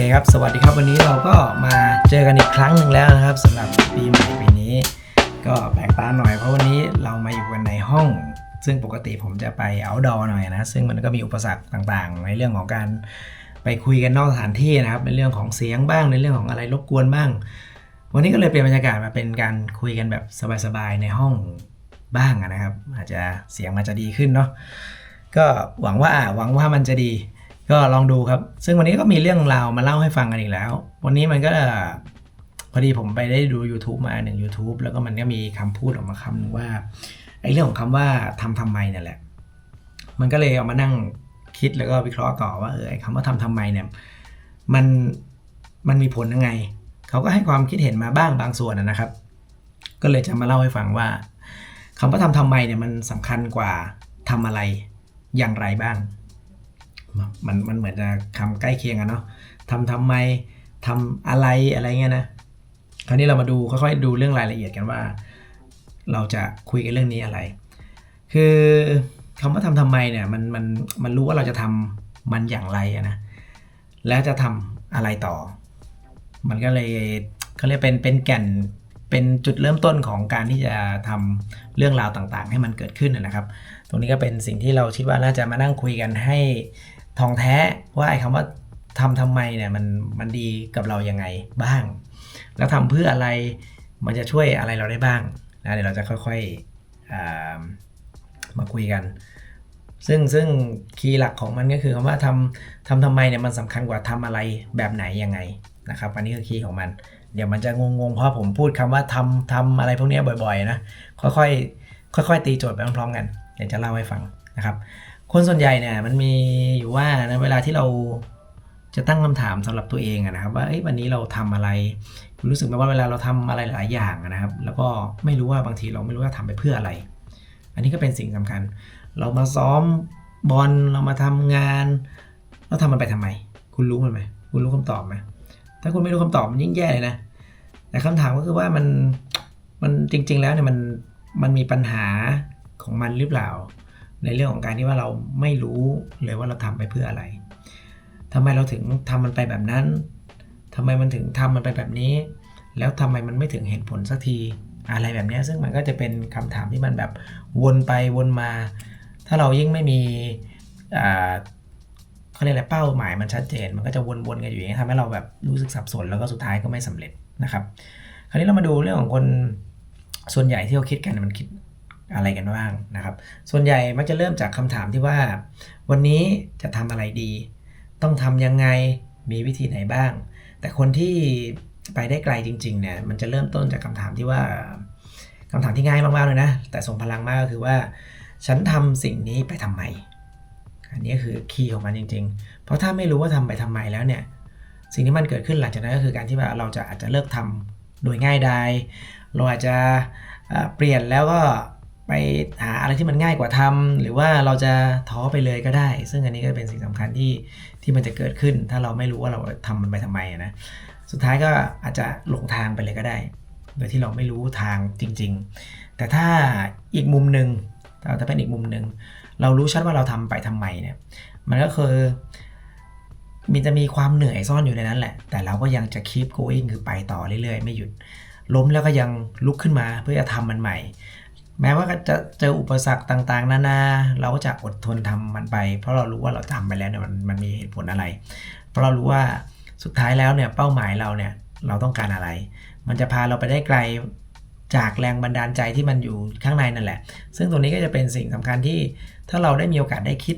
เคครับ สวัสดีครับวันนี้เราก็มาเจอกันอีกครั้งหนึ่งแล้วนะครับสำหรับปีใหม่ปีนี้ ก็แปลกตาหน่อยเพราะวันนี้เรามาอยู่กันในห้อง ซึ่งปกติผมจะไป outdoor หน่อยนะ ซึ่งมันก็มีอุปสรรคต่างๆ ในเรื่องของการไปคุยกันนอกสถานที่นะครับในเรื่องของเสียงบ้างในเรื่องของอะไรรบกวนบ้าง วันนี้ก็เลยเปลี่ยนบรรยากาศมาเป็นการคุยกันแบบสบายๆในห้องบ้างนะครับ อาจจะเสียงมันจะดีขึ้นเนาะก็หวังว่าหวังว่ามันจะดี ก็ลองดูครับ ซึ่งวันนี้ก็มีเรื่องราวมาเล่าให้ฟังกันอีกแล้ว วันนี้มันก็พอดีผมไปได้ดู YouTube มาหนึ่ง YouTube แล้วก็มันก็มีคำพูดออกมาคำหนึงว่าไอ้เรื่องของคำว่าทำทำไมเนี่ยแหละ มันก็เลยเอามานั่งคิดแล้วก็วิเคราะห์ต่อว่าเออไอ้คำว่าทำทำไมเนี่ยมันมันมีผลยังไง เขาก็ให้ความคิดเห็นมาบ้างบางส่วนนะนะครับ ก็เลยจะมาเล่าให้ฟังว่าคำว่าทำทำไมเนี่ยมันสำคัญกว่าทำอะไรอย่างไรบ้าง มันมันเหมือนจะคำใกล้เคียงกันเนาะทำทำไมทำอะไรอะไรเงี้ยนะ คราวนี้เรามาดูค่อยๆดูเรื่องรายละเอียดกันว่า เราจะคุยกันเรื่องนี้อะไร คือคำว่าทำทำไมเนี่ยมันมันมันรู้ว่าเราจะทำมันอย่างไรนะ แล้วจะทำอะไรต่อ มันก็เลยเขาเรียกเป็นเป็นแก่นเป็นจุดเริ่มต้นของการที่จะทำเรื่องราวต่างๆ ให้มันเกิดขึ้นนะนะครับ ตรงนี้ก็เป็นสิ่งที่เราคิดว่าน่าจะมานั่งคุยกันให้ ทองแท้ว่าไอ้คำว่าทำทำไมเนี่ยมันมันดีกับเรายังไงบ้าง แล้วทำเพื่ออะไรมันจะช่วยอะไรเราได้บ้างนะเดี๋ยวเราจะค่อยๆมาคุยกัน ซึ่งซึ่งคีย์หลักของมันก็คือคำว่าทำทำทำไมเนี่ยมันสำคัญกว่าทำอะไรแบบไหนยังไงนะครับอันนี้คือคีย์ของมัน เดี๋ยวมันจะงงๆเพราะผมพูดคำว่าทำทำอะไรพวกนี้บ่อยๆนะค่อยๆค่อยๆตีโจทย์ไปพร้อมๆกันเดี๋ยวจะเล่าให้ฟังนะครับ คนส่วนใหญ่เนี่ยมันมีอยู่ว่านะเวลาที่เราจะตั้งคำถามสำหรับตัวเองอะนะครับ ว่าเอ้ยวันนี้เราทำอะไรคุณรู้สึกไหมว่าเวลาเราทำอะไรหลายอย่างนะครับ แล้วก็ไม่รู้ว่าบางทีเราไม่รู้ว่าทำไปเพื่ออะไร อันนี้ก็เป็นสิ่งสำคัญ เรามาซ้อมบอลเรามาทำงาน เราทำมันไปทำไม คุณรู้มันไหมคุณรู้คำตอบไหมถ้าคุณไม่รู้คำตอบมันยิ่งแย่เลยนะ แต่คำถามก็คือว่ามันมันจริง ๆ แล้วเนี่ยมันมันมีปัญหาของมันหรือเปล่า ในเรื่องของการที่ว่าเราไม่รู้เลยว่าเราทำไปเพื่ออะไรทำไมเราถึงทำมันไปแบบนั้นทำไมมันถึงทำมันไปแบบนี้ แล้วทำไมมันไม่ถึงเห็นผลสักทีอะไรแบบนี้ซึ่งมันก็จะเป็นคำถามที่มันแบบวนไปวนมา ถ้าเรายิ่งไม่มีเขาเรียกอะไรเป้าหมายมันชัดเจน มันก็จะวนๆกันอยู่อย่างนี้ทำให้เราแบบรู้สึกสับสนแล้วก็สุดท้ายก็ไม่สำเร็จนะครับ คราวนี้เรามาดูเรื่องของคนส่วนใหญ่ที่เขาคิดกันมันคิด อะไรกันบ้างนะครับ ส่วนใหญ่มักจะเริ่มจากคำถามที่ว่า วันนี้จะทำอะไรดี ต้องทำยังไงมีวิธีไหนบ้าง แต่คนที่ไปได้ไกลจริงๆเนี่ยมันจะเริ่มต้นจากคำถามที่ว่าคำถามที่ง่ายมากๆเลยนะ แต่ทรงพลังมากก็คือว่า ฉันทำสิ่งนี้ไปทำไม อันนี้คือคีย์ของมันจริง ๆ เพราะถ้าไม่รู้ว่าทำไปทำไมแล้วเนี่ยสิ่งที่มันเกิดขึ้นหลังจากนั้นก็คือการที่ว่าเราจะอาจจะเลิกทำโดยง่ายดายเราอาจจะเอ่อเปลี่ยนแล้วก็ ไปหาอะไรที่มันง่ายกว่าทำหรือว่าเราจะท้อไปเลยก็ได้ ซึ่งอันนี้ก็เป็นสิ่งสำคัญที่ที่มันจะเกิดขึ้น ถ้าเราไม่รู้ว่าเราทำมันไปทำไมนะสุดท้ายก็อาจจะหลงทางไปเลยก็ได้ โดยที่เราไม่รู้ทางจริง ๆ แต่ถ้าอีกมุมหนึ่งถ้าเป็นอีกมุมหนึ่งเรารู้ชัดว่าเราทำไปทำไมเนี่ยมันก็คือมีจะมีความเหนื่อยซ่อนอยู่ในนั้นแหละ แต่เราก็ยังจะ keep going คือไปต่อเรื่อยๆ ไม่หยุด ล้มแล้วก็ยังลุกขึ้นมาเพื่อจะทำมันใหม่ แม้ว่าจะเจออุปสรรคต่างๆ นานาเราก็จะอดทนทำมันไป เพราะเรารู้ว่าเราทำไปแล้วเนี่ยมันมันมีเหตุผลอะไร เพราะเรารู้ว่าสุดท้ายแล้วเนี่ยเป้าหมายเราเนี่ยเราต้องการอะไร มันจะพาเราไปได้ไกลจากแรงบันดาลใจที่มันอยู่ข้างในนั่นแหละ ซึ่งตรงนี้ก็จะเป็นสิ่งสำคัญที่ถ้าเราได้มีโอกาสได้คิด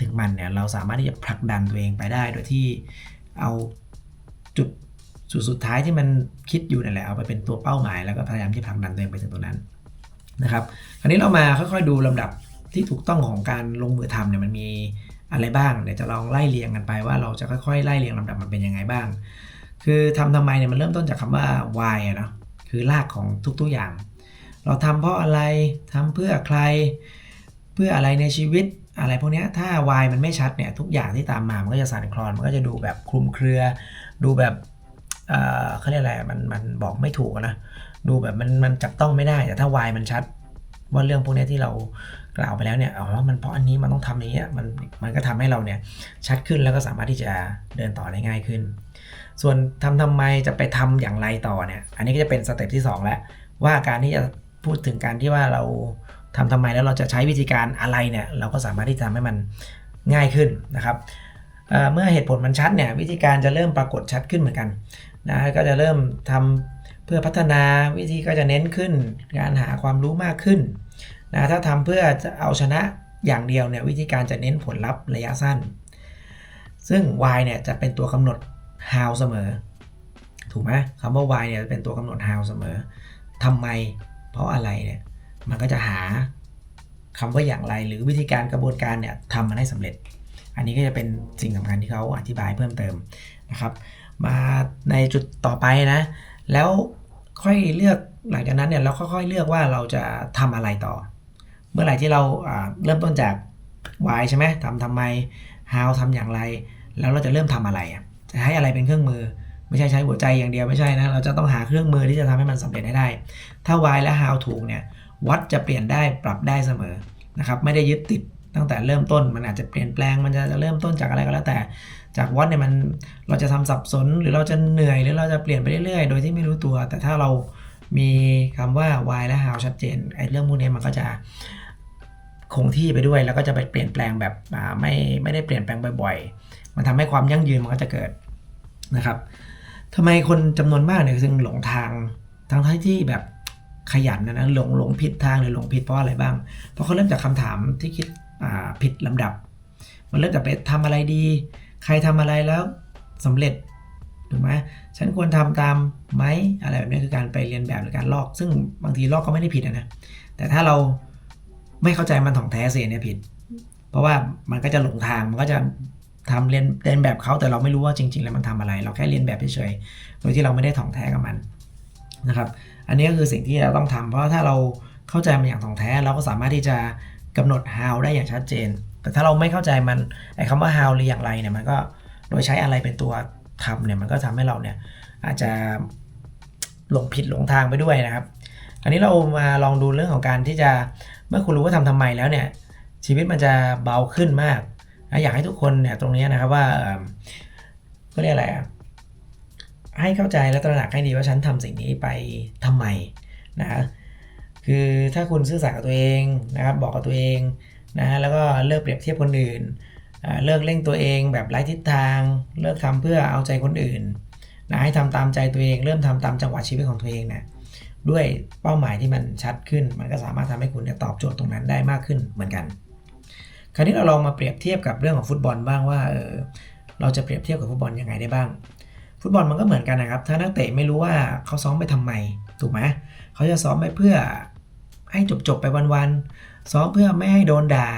ถึงมันเนี่ยเราสามารถที่จะผลักดันตัวเองไปได้ โดยที่เอาจุดจุดสุดท้ายที่มันคิดอยู่นั่นแหละเอาไปเป็นตัวเป้าหมายแล้วก็พยายามที่ผลักดันตัวเองไปถึงตรงนั้น นะครับคราวนี้เรามาค่อยๆดูลำดับที่ถูกต้องของการลงมือทำเนี่ยมันมีอะไรบ้างเดี๋ยวจะลองไล่เรียงกันไปว่าเราจะค่อยๆไล่เรียงลำดับมันเป็นยังไงบ้าง คือทำทำไมเนี่ยมันเริ่มต้นจากคำว่า why เนะคือรากของทุกๆอย่าง เราทำเพราะอะไรทำเพื่อใคร เพื่ออะไรในชีวิตอะไรพวกนี้ถ้าวายมันไม่ชัดเนี่ยทุกอย่างที่ตามมา มันก็จะสั่นคลอน มันก็จะดูแบบคลุมเครือ ดูแบบเเขาเรียกอะไรมันมันบอกไม่ถูกนะ ดูแบบมันมันจับต้องไม่ได้ แต่ถ้าวายมันชัด ว่าเรื่องพวกนี้ที่เรากล่าวไปแล้วเนี่ยอ๋อมันเพราะอันนี้มันต้องทำอย่างเงี้ยมันมันก็ทำให้เราเนี่ยชัดขึ้นแล้วก็สามารถที่จะเดินต่อได้ง่ายขึ้น ส่วนทำทำไมจะไปทำอย่างไรต่อเนี่ยอันนี้ก็จะเป็นสเต็ปที่สองแล้ว ว่าการที่จะพูดถึงการที่ว่าเราทำทำไมแล้วเราจะใช้วิธีการอะไรเนี่ยเราก็สามารถที่จะทำให้มันง่ายขึ้นนะครับเเมื่อเหตุผลมันชัดเนี่ยวิธีการจะเริ่มปรากฏชัดขึ้นเหมือนกันนะก็จะเริ่มทำ เพื่อพัฒนาวิธีก็จะเน้นขึ้น การหาความรู้มากขึ้นนะถ้าทำเพื่อจะเอาชนะอย่างเดียวเนี่ยวิธีการจะเน้นผลลัพธ์ระยะสั้น ซึ่ง Y เนี่ยจะเป็นตัวกำหนด how เสมอ ถูกไหมคำว่า why เนี่ยเป็นตัวกำหนด how เสมอทำไม เพราะอะไรเนี่ยมันก็จะหาคำว่าอย่างไร หรือวิธีการกระบวนการเนี่ยทำมันให้สำเร็จ อันนี้ก็จะเป็นสิ่งสำคัญที่เขาอธิบายเพิ่มเติมนะครับ มาในจุดต่อไปนะ แล้วค่อยเลือกหลังจากนั้นเนี่ยเราค่อยๆเลือกว่าเราจะทำอะไรต่อ เมื่อไหร่ที่เราเริ่มต้นจาก why ใช่ไหมทำทำไม how ทำอย่างไร แล้วเราจะเริ่มทำอะไรจะให้อะไรเป็นเครื่องมือ ไม่ใช่ใช้หัวใจอย่างเดียวไม่ใช่นะ เราจะต้องหาเครื่องมือที่จะทำให้มันสำเร็จให้ได้ ถ้า why และ how ถูกเนี่ยวัดจะเปลี่ยนได้ปรับได้เสมอนะครับไม่ได้ยึดติด ตั้งแต่เริ่มต้นมันอาจจะเปลี่ยนแปลงมันจะจะเริ่มต้นจากอะไรก็แล้วแต่ จากวัดเนี่ยมันเราจะทำสับสนหรือเราจะเหนื่อยหรือเราจะเปลี่ยนไปเรื่อยๆ โดยที่ไม่รู้ตัว แต่ถ้าเรามีคำว่า why และ how ชัดเจนไอ้เรื่องพวกนี้มันก็จะคงที่ไปด้วยแล้วก็จะไปเปลี่ยนแปลงแบบไม่ไม่ได้เปลี่ยนแปลงบ่อย ๆ มันทำให้ความยั่งยืนมันก็จะเกิดนะครับทำไมคนจำนวนมากเนี่ยถึงหลงทางทั้งที่แบบขยันนะนะหลงหลงผิดทางหรือหลงผิดเพราะอะไรบ้าง เพราะเขาเริ่มจากคำถามที่คิด ผิดลำดับ มันเริ่มจากไปทำอะไรดี ใครทำอะไรแล้วสำเร็จถูกไหมฉันควรทำตามไหมอะไรแบบนี้คือการไปเรียนแบบหรือการลอก ซึ่งบางทีลอกก็ไม่ได้ผิดนะ แต่ถ้าเราไม่เข้าใจมันถ่องแท้เสียเนี่ยผิด เพราะว่ามันก็จะหลงทาง มันก็จะทำเรียนเรียนแบบเขาแต่เราไม่รู้ว่าจริง ๆ แล้วมันทำอะไร เราแค่เรียนแบบเฉยๆ โดยที่เราไม่ได้ถ่องแท้กับมันนะครับ อันนี้ก็คือสิ่งที่เราต้องทำเพราะถ้าเราเข้าใจมันอย่างถ่องแท้เราก็สามารถที่จะ กำหนด how ได้อย่างชัดเจน แต่ถ้าเราไม่เข้าใจมันไอ้คำว่า how หรืออย่างไรเนี่ยมันก็โดยใช้อะไรเป็นตัวทำเนี่ยมันก็ทำให้เราเนี่ยอาจจะหลงผิดหลงทางไปด้วยนะครับ อันนี้เรามาลองดูเรื่องของการที่จะเมื่อคุณรู้ว่าทำทำไมแล้วเนี่ยชีวิตมันจะเบาขึ้นมาก อยากให้ทุกคนเนี่ยตรงนี้นะครับว่าเอิ่มก็เรียกอะไรอะให้เข้าใจและตระหนักให้ดีว่าฉันทำสิ่งนี้ไปทำไมนะ คือถ้าคุณซื่อสัตย์กับตัวเองนะครับบอกกับตัวเองนะฮะแล้วก็เลิกเปรียบเทียบคนอื่น เลิกเร่งตัวเองแบบไร้ทิศทาง เลิกทำเพื่อเอาใจคนอื่นนะให้ทำตามใจตัวเอง เริ่มทำตามจังหวะชีวิตของตัวเองเนี่ยด้วยเป้าหมายที่มันชัดขึ้น มันก็สามารถทำให้คุณตอบโจทย์ตรงนั้นได้มากขึ้นเหมือนกัน คราวนี้เราลองมาเปรียบเทียบกับเรื่องของฟุตบอลบ้างว่าเออเราจะเปรียบเทียบกับฟุตบอลยังไงได้บ้าง ฟุตบอลมันก็เหมือนกันนะครับ ถ้านักเตะไม่รู้ว่าเขาซ้อมไปทำไมถูกไหมเขาจะซ้อมไปเพื่อ ให้จบๆไปวันๆซ้อมเพื่อไม่ให้โดนด่า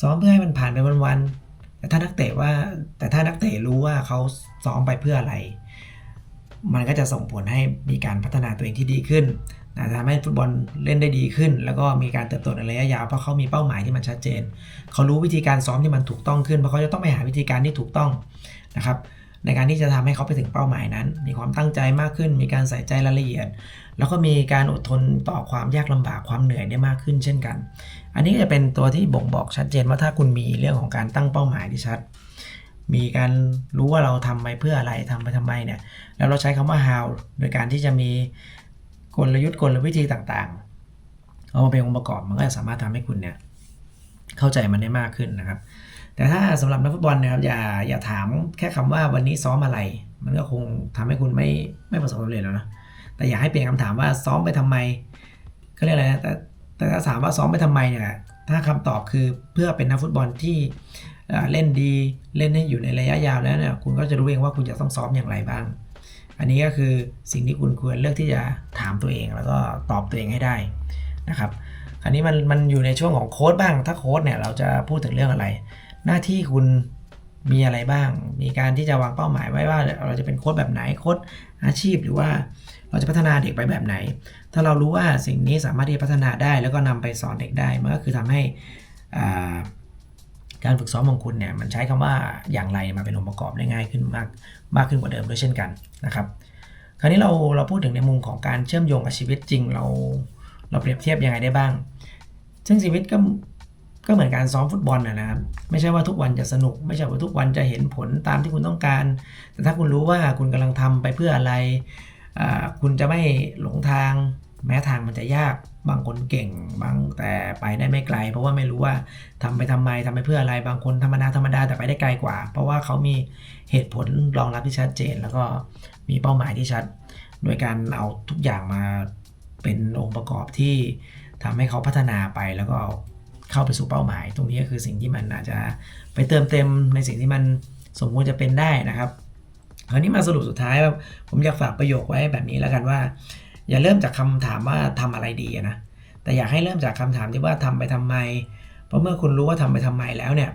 ซ้อมเพื่อให้มันผ่านไปวันๆแต่ถ้านักเตะว่า แต่ถ้านักเตะรู้ว่าเขาซ้อมไปเพื่ออะไร มันก็จะส่งผลให้มีการพัฒนาตัวเองที่ดีขึ้นนะทำให้ฟุตบอลเล่นได้ดีขึ้น แล้วก็มีการเติบโตในระยะยาวเพราะเขามีเป้าหมายที่มันชัดเจน เขารู้วิธีการซ้อมที่มันถูกต้องขึ้นเพราะเขาจะต้องไปหาวิธีการที่ถูกต้องนะครับ ในการที่จะทำให้เขาไปถึงเป้าหมายนั้น มีความตั้งใจมากขึ้น มีการใส่ใจรายละเอียด แล้วก็มีการอดทนต่อความยากลำบากความเหนื่อยได้มากขึ้นเช่นกัน อันนี้ก็จะเป็นตัวที่บ่งบอกชัดเจนว่าถ้าคุณมีเรื่องของการตั้งเป้าหมายที่ชัด มีการรู้ว่าเราทำไปเพื่ออะไรทำไปทำไมเนี่ย แล้วเราใช้คำว่า how โดยการที่จะมีกลยุทธ์กลวิธีต่างๆ เอามาเป็นองค์ประกอบมันก็จะสามารถทำให้คุณเนี่ยเข้าใจมันได้มากขึ้นนะครับ แต่ถ้าสำหรับนักฟุตบอลนะครับอย่าอย่าถามแค่คำว่าวันนี้ซ้อมอะไร มันก็คงทำให้คุณไม่ไม่ประสบความสำเร็จแล้วนะแต่อยากให้เปลี่ยนคำถามว่าซ้อมไปทำไมก็เรียกอะไรนะแต่แต่ถ้าถามว่าซ้อมไปทำไมเนี่ยถ้าคำตอบคือเพื่อเป็นนักฟุตบอลที่เอ่อเล่นดีเล่นให้อยู่ในระยะยาวแล้วเนี่ยคุณก็จะรู้เองว่าคุณจะต้องซ้อมอย่างไรบ้าง อันนี้ก็คือสิ่งที่คุณควรเลือกที่จะถามตัวเองแล้วก็ตอบตัวเองให้ได้นะครับ อันนี้มันมันอยู่ในช่วงของโค้ดบ้างถ้าโค้ดเนี่ยเราจะพูดถึงเรื่องอะไร หน้าที่คุณมีอะไรบ้าง มีการที่จะวางเป้าหมายไว้ว่าเราจะเป็นโค้ดแบบไหน โค้ดอาชีพหรือว่าเราจะพัฒนาเด็กไปแบบไหน ถ้าเรารู้ว่าสิ่งนี้สามารถที่จะพัฒนาได้ แล้วก็นำไปสอนเด็กได้ มันก็คือทำให้การฝึกซ้อมของคุณเนี่ยมันใช้คำว่าอย่างไรมาเป็นองค์ประกอบได้ง่ายขึ้นมากมากขึ้นกว่าเดิมด้วยเช่นกันนะครับ คราวนี้เราเราพูดถึงในมุมของการเชื่อมโยงกับชีวิตจริงเราเราเปรียบเทียบยังไงได้บ้าง ซึ่งชีวิตก็ ก็เหมือนการซ้อมฟุตบอลนะครับ ไม่ใช่ว่าทุกวันจะสนุก ไม่ใช่ว่าทุกวันจะเห็นผลตามที่คุณต้องการ แต่ถ้าคุณรู้ว่าคุณกำลังทำไปเพื่ออะไร คุณจะไม่หลงทาง แม้ทางมันจะยาก บางคนเก่ง บางแต่ไปได้ไม่ไกล เพราะว่าไม่รู้ว่าทำไปทำไมทำไปเพื่ออะไร บางคนธรรมดาธรรมดาแต่ไปได้ไกลกว่า เพราะว่าเขามีเหตุผลรองรับที่ชัดเจน แล้วก็มีเป้าหมายที่ชัด โดยการเอาทุกอย่างมาเป็นองค์ประกอบที่ทำให้เขาพัฒนาไปแล้วก็ เข้าไปสู่เป้าหมาย ตรงนี้ก็คือสิ่งที่มันอาจจะไปเติมเต็มในสิ่งที่มันสมควรจะเป็นได้นะครับคราวนี้มาสรุปสุดท้ายผมอยากฝากประโยคไว้แบบนี้แล้วกันว่า อย่าเริ่มจากคำถามว่าทำอะไรดีนะแต่อยากให้เริ่มจากคำถามที่ว่าทำไปทำไม เพราะเมื่อคุณรู้ว่าทำไปทำไมแล้วเนี่ย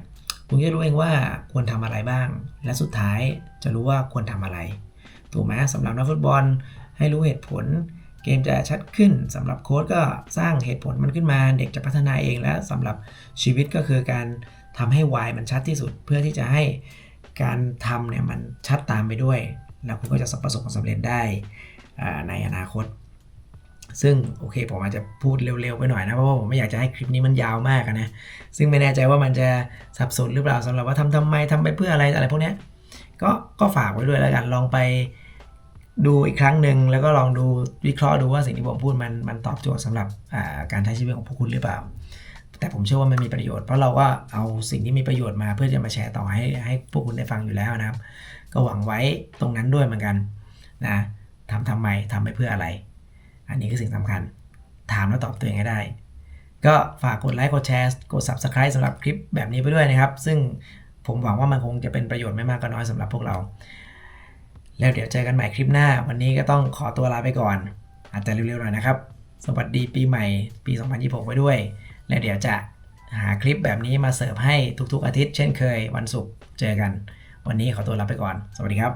คุณจะรู้เองว่าควรทำอะไรบ้าง และสุดท้ายจะรู้ว่าควรทำอะไร ถูกไหมสำหรับนักฟุตบอลให้รู้เหตุผล เกมจะชัดขึ้นสำหรับโค้ชก็สร้างเหตุผลมันขึ้นมา เด็กจะพัฒนาเองและสำหรับชีวิตก็คือการทำให้วายมันชัดที่สุด เพื่อที่จะให้การทำเนี่ยมันชัดตามไปด้วย แล้วคุณก็จะประสบความสำเร็จได้ในอนาคต ซึ่งโอเคผมอาจจะพูดเร็วๆไปหน่อยนะเพราะว่าผมไม่อยากจะให้คลิปนี้มันยาวมากนะซึ่งไม่แน่ใจว่ามันจะสับสนหรือเปล่าสำหรับว่าทำทำไมทำไปเพื่ออะไรอะไรพวกนี้ก็ก็ฝากไว้ด้วยแล้วกันลองไป ดูอีกครั้งหนึ่งแล้วก็ลองดูวิเคราะห์ดูว่าสิ่งที่ผมพูดมันมันตอบโจทย์สำหรับการใช้ชีวิตของพวกคุณหรือเปล่า แต่ผมเชื่อว่ามันมีประโยชน์เพราะเราก็เอาสิ่งที่มีประโยชน์มาเพื่อจะมาแชร์ต่อให้ให้พวกคุณได้ฟังอยู่แล้วนะครับ ก็หวังไว้ตรงนั้นด้วยเหมือนกันนะทำทำไมทำไปเพื่ออะไร อันนี้คือสิ่งสำคัญ ถามแล้วตอบตัวเองให้ได้ ก็ฝากกดไลค์กดแชร์กด subscribe สำหรับคลิปแบบนี้ไปด้วยนะครับ ซึ่งผมหวังว่ามันคงจะเป็นประโยชน์ไม่มากก็น้อยสำหรับพวกเรา แล้วเดี๋ยวเจอกันใหม่คลิปหน้า วันนี้ก็ต้องขอตัวลาไปก่อน อาจจะเร็วๆหน่อยนะครับ สวัสดีปีใหม่ปี 2026 ไว้ด้วย แล้วเดี๋ยวจะหาคลิปแบบนี้มาเสิร์ฟให้ทุกๆอาทิตย์เช่นเคยวันศุกร์เจอกัน วันนี้ขอตัวลาไปก่อน สวัสดีครับ